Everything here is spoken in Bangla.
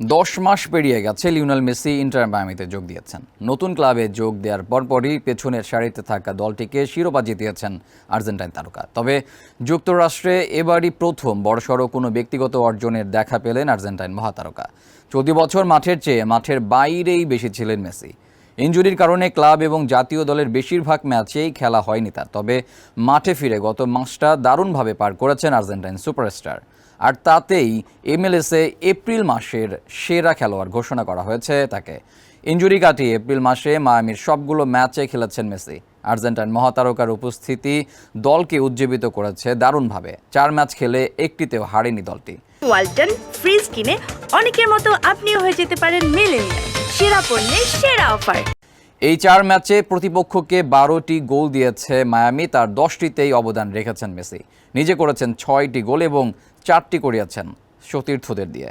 দশ মাস পেরিয়ে গেছে, লিওনাল মেসি ইন্টার মায়ামিতে যোগ দিয়েছেন। নতুন ক্লাবে যোগ দেওয়ার পরপরই পেছনের সারিতে থাকা দলটিকে শিরোপা জিতিয়েছেন আর্জেন্টাইন তারকা। তবে যুক্তরাষ্ট্রে এবারই প্রথম বড়সড় কোনো ব্যক্তিগত অর্জনের দেখা পেলেন আর্জেন্টাইন মহাতারকা। চলতি বছর মাঠের চেয়ে মাঠের বাইরেই বেশি ছিলেন মেসি। ইনজুরির কারণে ক্লাব এবং জাতীয় দলের বেশিরভাগ ম্যাচেই খেলা হয়নি তার। তবে মাঠে ফিরে গত মাসটা দারুণভাবে পার করেছেন আর্জেন্টাইন সুপারস্টার। আর তাতেই এমএলএসে এপ্রিল মাসের সেরা খেলোয়াড় ঘোষণা করা হয়েছে তাকে। ইঞ্জুরি কাটিয়ে এপ্রিল মাসে মায়ামির সবগুলো ম্যাচে খেলেছেন মেসি। আর্জেন্টাইন মহাতারকার উপস্থিতি দলকে উজ্জীবিত করেছে দারুণভাবে। চার ম্যাচ খেলে একটিতেও হারেনি দলটি। ওয়ালটন ফ্রিজ কিনে অনেকের মতো আপনিও হয়ে যেতে পারেন মিলেনিয়াল। সেরা পণ্যের সেরা অফার। এই চার ম্যাচে প্রতিপক্ষকে বারোটি গোল দিয়েছে মায়ামি তার দশটিতেই অবদান রেখেছেন মেসি। নিজে করেছেন ছয়টি গোল এবং চারটি করিয়েছেন সতীর্থদের দিয়ে।